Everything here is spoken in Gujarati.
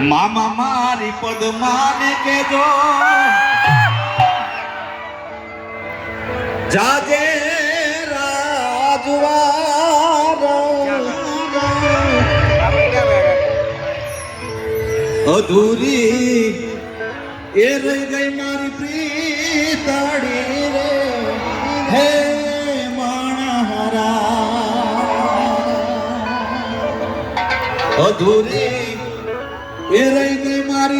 મામા મારી પદમાને કેજો જાજે રાજવાર અધૂરી એ રહી ગઈ મારી પ્રીતાડી રે. હે મણહરા. અધૂરી એ રહી ગઈ મારી પ્રીતડી